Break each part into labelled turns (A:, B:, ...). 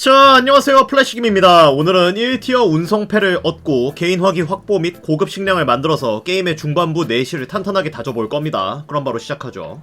A: 자 안녕하세요. 플래시김입니다. 오늘은 1티어 운송패를 얻고 개인 화기 확보 및 고급 식량을 만들어서 게임의 중반부 내실을 탄탄하게 다져볼 겁니다. 그럼 바로 시작하죠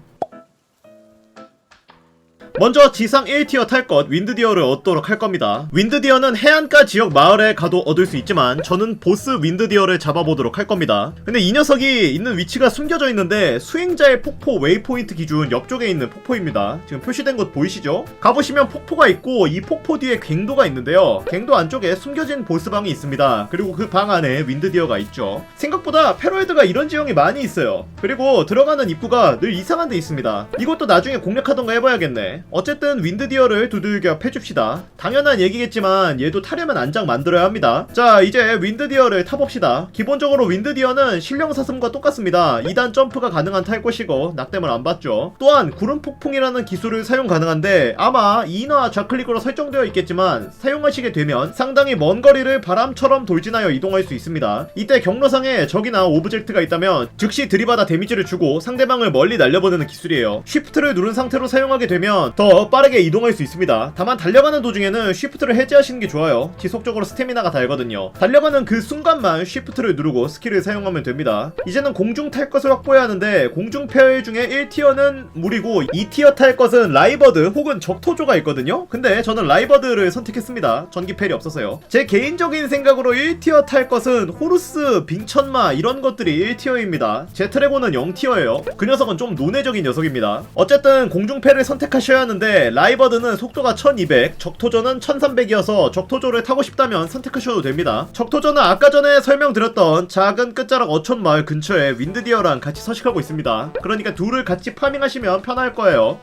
A: 먼저 지상 1티어 탈 것 윈드디어를 얻도록 할 겁니다. 윈드디어는 해안가 지역 마을에 가도 얻을 수 있지만 저는 보스 윈드디어를 잡아보도록 할 겁니다. 근데 이 녀석이 있는 위치가 숨겨져 있는데 수행자의 폭포 웨이포인트 기준 옆쪽에 있는 폭포입니다. 지금 표시된 곳 보이시죠? 가보시면 폭포가 있고 이 폭포 뒤에 갱도가 있는데요. 갱도 안쪽에 숨겨진 보스방이 있습니다. 그리고 그 방 안에 윈드디어가 있죠. 생각보다 페로이드가 이런 지형이 많이 있어요. 그리고 들어가는 입구가 늘 이상한 데 있습니다. 이것도 나중에 공략하던가 해봐야겠네. 어쨌든 윈드디어를 두들겨 패줍시다. 당연한 얘기겠지만 얘도 타려면 안장 만들어야 합니다. 자 이제 윈드디어를 타봅시다. 기본적으로 윈드디어는 실령사슴과 똑같습니다. 2단 점프가 가능한 탈 것이고 낙뎀을 안 받죠. 또한 구름 폭풍이라는 기술을 사용 가능한데 아마 이나 좌클릭으로 설정되어 있겠지만 사용하시게 되면 상당히 먼 거리를 바람처럼 돌진하여 이동할 수 있습니다. 이때 경로상에 적이나 오브젝트가 있다면 즉시 들이받아 데미지를 주고 상대방을 멀리 날려보내는 기술이에요. 쉬프트를 누른 상태로 사용하게 되면 더 빠르게 이동할 수 있습니다. 다만 달려가는 도중에는 쉬프트를 해제하시는 게 좋아요. 지속적으로 스태미나가 달거든요. 달려가는 그 순간만 쉬프트를 누르고 스킬을 사용하면 됩니다. 이제는 공중 탈 것을 확보해야 하는데 공중 페어 중에 1티어는 무리고 2티어 탈 것은 라이버드 혹은 적토조가 있거든요. 근데 저는 라이버드를 선택했습니다. 전기 펠이 없어서요. 제 개인적인 생각으로 1티어 탈 것은 호루스, 빙천마 이런 것들이 1티어입니다. 제 트래곤은 0티어예요. 그 녀석은 좀 논외적인 녀석입니다. 어쨌든 공중 패를 선택하셔야 하는데 라이버드는 속도가 1200, 적토조는 1300이어서 적토조를 타고 싶다면 선택하셔도 됩니다. 적토조는 아까 전에 설명드렸던 작은 끝자락 어촌 마을 근처에 윈드디어랑 같이 서식하고 있습니다. 그러니까 둘을 같이 파밍하시면 편할 거예요.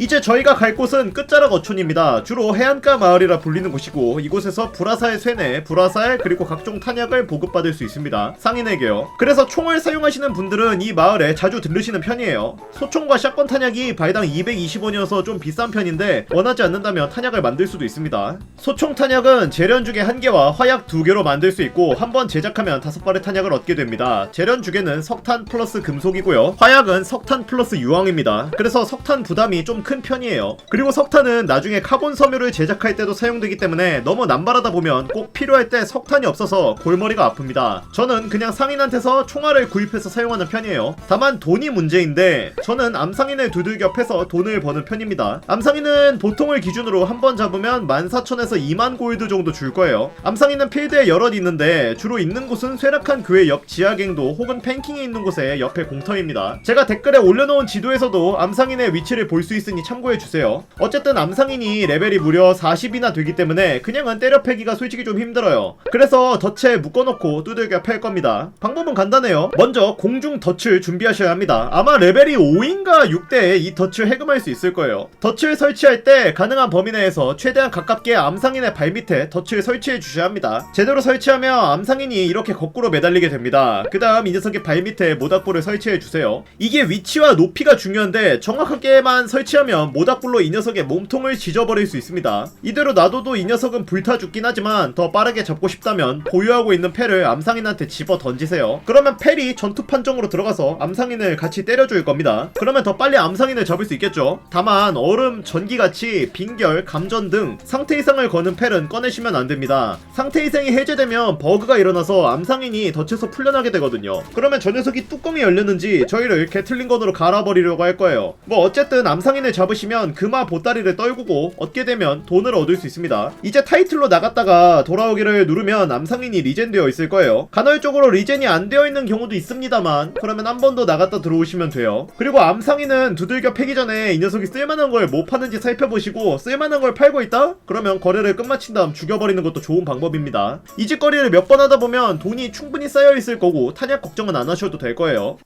A: 이제 저희가 갈 곳은 끝자락 어촌입니다. 주로 해안가 마을이라 불리는 곳이고 이곳에서 불화살 쇠뇌, 불화살 그리고 각종 탄약을 보급받을 수 있습니다. 상인에게요. 그래서 총을 사용하시는 분들은 이 마을에 자주 들르시는 편이에요. 소총과 샷건 탄약이 발당 220원이어서 좀 비싼 편인데 원하지 않는다면 탄약을 만들 수도 있습니다. 소총 탄약은 재련주개 1개와 화약 2개로 만들 수 있고 한 번 제작하면 5발의 탄약을 얻게 됩니다. 재련 주개는 석탄 플러스 금속이고요. 화약은 석탄 플러스 유황입니다. 그래서 석탄 부담이 좀큰 편이에요. 그리고 석탄은 나중에 카본 섬유를 제작할 때도 사용되기 때문에 너무 남발하다 보면 꼭 필요할 때 석탄이 없어서 골머리가 아픕니다. 저는 그냥 상인한테서 총알을 구입해서 사용하는 편이에요. 다만 돈이 문제인데 저는 암상인을 두들겨 패서 돈을 버는 편입니다. 암상인은 보통을 기준으로 한 번 잡으면 14,000에서 2만 골드 정도 줄 거예요. 암상인은 필드에 여럿 있는데 주로 있는 곳은 쇠락한 교회 옆 지하갱도 혹은 팬킹이 있는 곳의 옆에 공터입니다. 제가 댓글에 올려놓은 지도에서도 암상인의 위치를 볼 수 있으니 참고해주세요. 어쨌든 암상인이 레벨이 무려 40이나 되기 때문에 그냥은 때려 패기가 솔직히 좀 힘들어요. 그래서 덫에 묶어놓고 두들겨 팰 겁니다. 방법은 간단해요. 먼저 공중 덫을 준비하셔야 합니다. 아마 레벨이 5인가 6대에 이 덫을 해금할 수 있을 거예요. 덫을 설치할 때 가능한 범위 내에서 최대한 가깝게 암상인의 발밑에 덫을 설치해 주셔야 합니다. 제대로 설치하면 암상인이 이렇게 거꾸로 매달리게 됩니다. 그 다음 이 녀석의 발밑에 모닥불을 설치해 주세요. 이게 위치와 높이가 중요한데 정확하게만 설치하면 모닥불로 이 녀석의 몸통을 지져버릴 수 있습니다. 이대로 놔둬도 이 녀석은 불타 죽긴 하지만 더 빠르게 잡고 싶다면 보유하고 있는 패를 암상인한테 집어 던지세요. 그러면 펠이 전투 판정으로 들어가서 암상인을 같이 때려줄 겁니다. 그러면 더 빨리 암상인을 잡을 수 있겠죠. 다만 얼음, 전기같이 빙결, 감전 등 상태 이상을 거는 펠은 꺼내시면 안 됩니다. 상태 이상이 해제되면 버그가 일어나서 암상인이 덫에서 풀려나게 되거든요. 그러면 저 녀석이 뚜껑이 열렸는지 저희를 게틀링건으로 갈아버리려고 할 거예요. 뭐 어쨌든 암상인을 잡으시면 금화 보따리를 떨구고 얻게 되면 돈을 얻을 수 있습니다. 이제 타이틀로 나갔다가 돌아오기를 누르면 암상인이 리젠 되어 있을 거예요. 간헐적으로 리젠이 안 되어 있는 경우도 있습니다만 그러면 한 번 더 나갔다 들어오시면 돼요. 그리고 암상인은 두들겨 패기 전에 이 녀석이 쓸만한 걸 뭐 파는지 살펴보시고 쓸만한 걸 팔고 있다? 그러면 거래를 끝마친 다음 죽여버리는 것도 좋은 방법입니다. 이 짓거리를 몇 번 하다 보면 돈이 충분히 쌓여 있을 거고 탄약 걱정은 안 하셔도 될 거예요.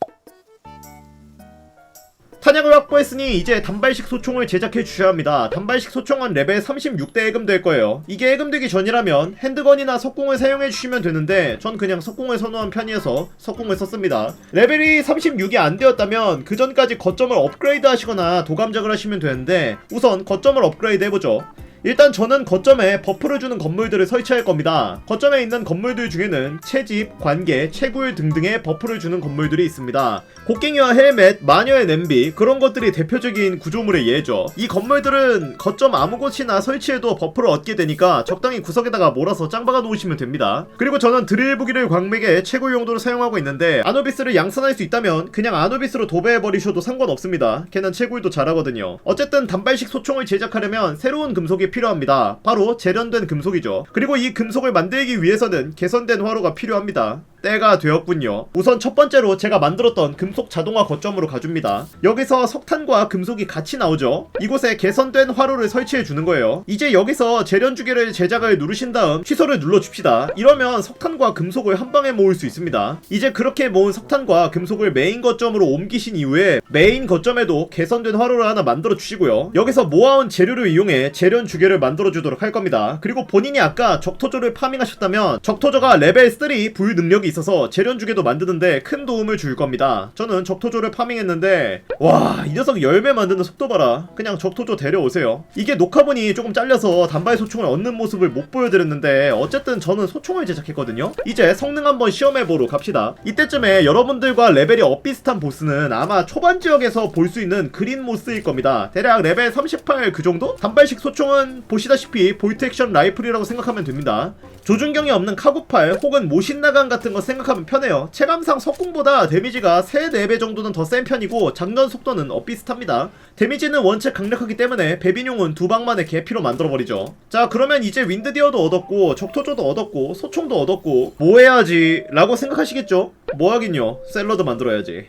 A: 탄약을 확보했으니 이제 단발식 소총을 제작해 주셔야 합니다. 단발식 소총은 레벨 36대 해금될 거예요. 이게 해금되기 전이라면 핸드건이나 석궁을 사용해 주시면 되는데 전 그냥 석궁을 선호한 편이어서 석궁을 썼습니다. 레벨이 36이 안 되었다면 그 전까지 거점을 업그레이드 하시거나 도감작을 하시면 되는데 우선 거점을 업그레이드 해보죠. 일단 저는 거점에 버프를 주는 건물들을 설치할 겁니다. 거점에 있는 건물들 중에는 채집, 관계, 채굴 등등의 버프를 주는 건물들이 있습니다. 곡괭이와 헬멧, 마녀의 냄비 그런 것들이 대표적인 구조물의 예죠. 이 건물들은 거점 아무 곳이나 설치해도 버프를 얻게 되니까 적당히 구석에다가 몰아서 짱박아 놓으시면 됩니다. 그리고 저는 드릴 무기를 광맥에 채굴 용도로 사용하고 있는데 아노비스를 양산할 수 있다면 그냥 아노비스로 도배해버리셔도 상관없습니다. 걔는 채굴도 잘하거든요. 어쨌든 단발식 소총을 제작하려면 새로운 금속이 필요합니다. 바로 재련된 금속이죠. 그리고 이 금속을 만들기 위해서는 개선된 화로가 필요합니다. 때가 되었군요. 우선 첫 번째로 제가 만들었던 금속 자동화 거점으로 가줍니다. 여기서 석탄과 금속이 같이 나오죠. 이곳에 개선된 화로를 설치해 주는 거예요. 이제 여기서 재련 주기를 제작을 누르신 다음 취소를 눌러 줍시다. 이러면 석탄과 금속을 한 방에 모을 수 있습니다. 이제 그렇게 모은 석탄과 금속을 메인 거점으로 옮기신 이후에 메인 거점에도 개선된 화로를 하나 만들어 주시고요. 여기서 모아온 재료를 이용해 재련 주기를 만들어 주도록 할 겁니다. 그리고 본인이 아까 적토조를 파밍하셨다면 적토조가 레벨 3 부유 능력이 있어서 재련 주기도 만드는데 큰 도움을 줄 겁니다. 저는 적토조를 파밍했는데 와 이 녀석 열매 만드는 속도 봐라. 그냥 적토조 데려오세요. 이게 녹화본이 조금 잘려서 단발 소총을 얻는 모습을 못 보여드렸는데 어쨌든 저는 소총을 제작했거든요. 이제 성능 한번 시험해보러 갑시다. 이때쯤에 여러분들과 레벨이 엇비슷한 보스는 아마 초반 지역에서 볼 수 있는 그린 모스일 겁니다. 대략 레벨 38 그 정도? 단발식 소총은 보시다시피 볼트 액션 라이플이라고 생각하면 됩니다. 조준경이 없는 카구팔 혹은 모신나간 같은 거 생각하면 편해요. 체감상 석궁보다 데미지가 3, 4배 정도는 더 센 편이고 장전 속도는 엇비슷합니다. 데미지는 원체 강력하기 때문에 베비뇽은 두 방만에 개피로 만들어버리죠. 자 그러면 이제 윈드디어도 얻었고 적토조도 얻었고 소총도 얻었고 뭐 해야지 라고 생각하시겠죠? 뭐 하긴요 샐러드 만들어야지.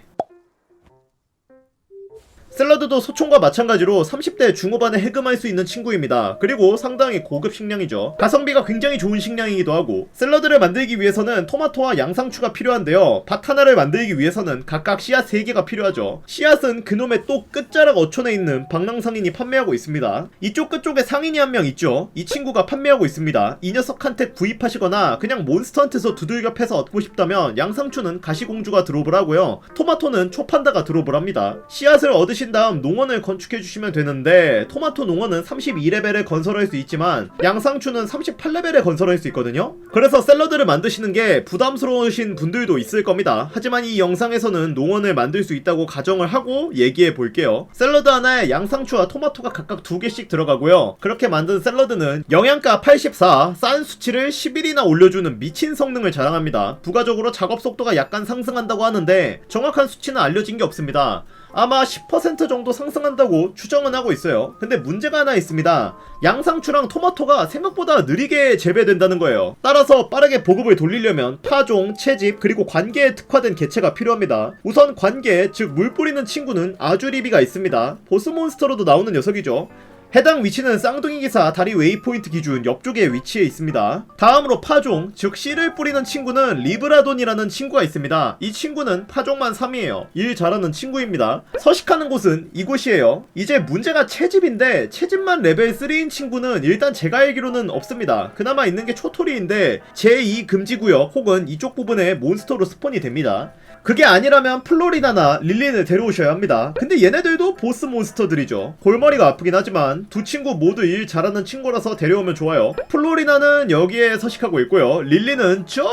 A: 샐러드도 소총과 마찬가지로 30대 중후반에 해금할 수 있는 친구입니다. 그리고 상당히 고급 식량이죠. 가성비가 굉장히 좋은 식량이기도 하고 샐러드를 만들기 위해서는 토마토와 양상추가 필요한데요. 밭 하나를 만들기 위해서는 각각 씨앗 3개가 필요하죠. 씨앗은 그놈의 또 끝자락 어촌에 있는 방랑상인이 판매하고 있습니다. 이쪽 끝쪽에 상인이 한 명 있죠. 이 친구가 판매하고 있습니다. 이 녀석한테 구입하시거나 그냥 몬스터한테서 두들겨 패서 얻고 싶다면 양상추는 가시공주가 드롭을 하고요. 토마토는 초판다가 드롭을 합니다. 씨앗을 얻으 신 다음 농원을 건축해 주시면 되는데 토마토 농원은 32레벨에 건설할 수 있지만 양상추는 38레벨에 건설할 수 있거든요. 그래서 샐러드를 만드시는 게 부담스러우신 분들도 있을 겁니다. 하지만 이 영상에서는 농원을 만들 수 있다고 가정을 하고 얘기해 볼게요. 샐러드 하나에 양상추와 토마토가 각각 두 개씩 들어가고요. 그렇게 만든 샐러드는 영양가 84, 싼 수치를 11이나 올려주는 미친 성능을 자랑합니다. 부가적으로 작업 속도가 약간 상승한다고 하는데 정확한 수치는 알려진 게 없습니다. 아마 10% 정도 상승한다고 추정은 하고 있어요. 근데 문제가 하나 있습니다. 양상추랑 토마토가 생각보다 느리게 재배된다는 거예요. 따라서 빠르게 보급을 돌리려면 파종, 채집, 그리고 관계에 특화된 개체가 필요합니다. 우선 관계, 즉 물 뿌리는 친구는 아주리비가 있습니다. 보스몬스터로도 나오는 녀석이죠. 해당 위치는 쌍둥이 기사 다리 웨이포인트 기준 옆쪽에 위치해 있습니다. 다음으로 파종, 즉 씨를 뿌리는 친구는 리브라돈이라는 친구가 있습니다. 이 친구는 파종만 3이에요. 일 잘하는 친구입니다. 서식하는 곳은 이곳이에요. 이제 문제가 채집인데 채집만 레벨 3인 친구는 일단 제가 알기로는 없습니다. 그나마 있는 게 초토리인데 제2 금지구역 혹은 이쪽 부분에 몬스터로 스폰이 됩니다. 그게 아니라면 플로리다나 릴린을 데려오셔야 합니다. 근데 얘네들도 보스 몬스터들이죠. 골머리가 아프긴 하지만 두 친구 모두 일 잘하는 친구라서 데려오면 좋아요. 플로리다는 여기에 서식하고 있고요. 릴리는 저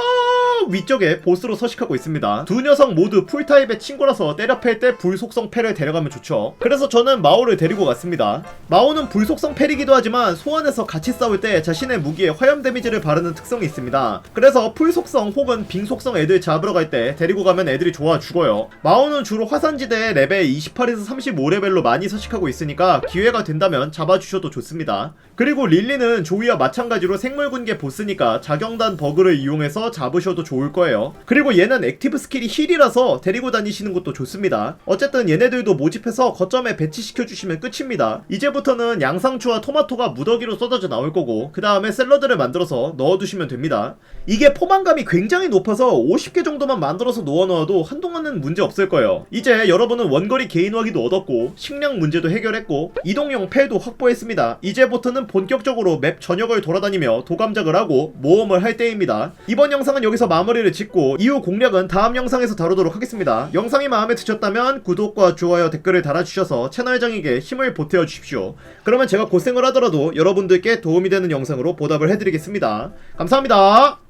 A: 위쪽에 보스로 서식하고 있습니다. 두 녀석 모두 풀타입의 친구라서 때려 팰 때 불속성 패를 데려가면 좋죠. 그래서 저는 마오를 데리고 갔습니다. 마오는 불속성 패이기도 하지만 소환해서 같이 싸울 때 자신의 무기에 화염 데미지를 바르는 특성이 있습니다. 그래서 풀속성 혹은 빙속성 애들 잡으러 갈 때 데리고 가면 애들 이 좋아 죽어요. 마오는 주로 화산지대에 레벨 28에서 35레벨로 많이 서식하고 있으니까 기회가 된다면 잡아주셔도 좋습니다. 그리고 릴리는 조이와 마찬가지로 생물군계 보스니까 자경단 버그를 이용해서 잡으셔도 좋을 거예요. 그리고 얘는 액티브 스킬이 힐이라서 데리고 다니시는 것도 좋습니다. 어쨌든 얘네들도 모집해서 거점에 배치시켜 주시면 끝입니다. 이제부터는 양상추와 토마토가 무더기로 쏟아져 나올 거고 그 다음에 샐러드를 만들어서 넣어두시면 됩니다. 이게 포만감이 굉장히 높아서 50개 정도만 만들어서 놓아놓아도 있어도 한동안은 문제 없을 거예요. 이제 여러분은 원거리 개인화기도 얻었고 식량 문제도 해결했고 이동용 펠도 확보했습니다. 이제부터는 본격적으로 맵 전역을 돌아다니며 도감작을 하고 모험을 할 때입니다. 이번 영상은 여기서 마무리를 짓고 이후 공략은 다음 영상에서 다루도록 하겠습니다. 영상이 마음에 드셨다면 구독과 좋아요 댓글을 달아주셔서 채널장에게 힘을 보태어 주십시오. 그러면 제가 고생을 하더라도 여러분들께 도움이 되는 영상으로 보답을 해드리겠습니다. 감사합니다.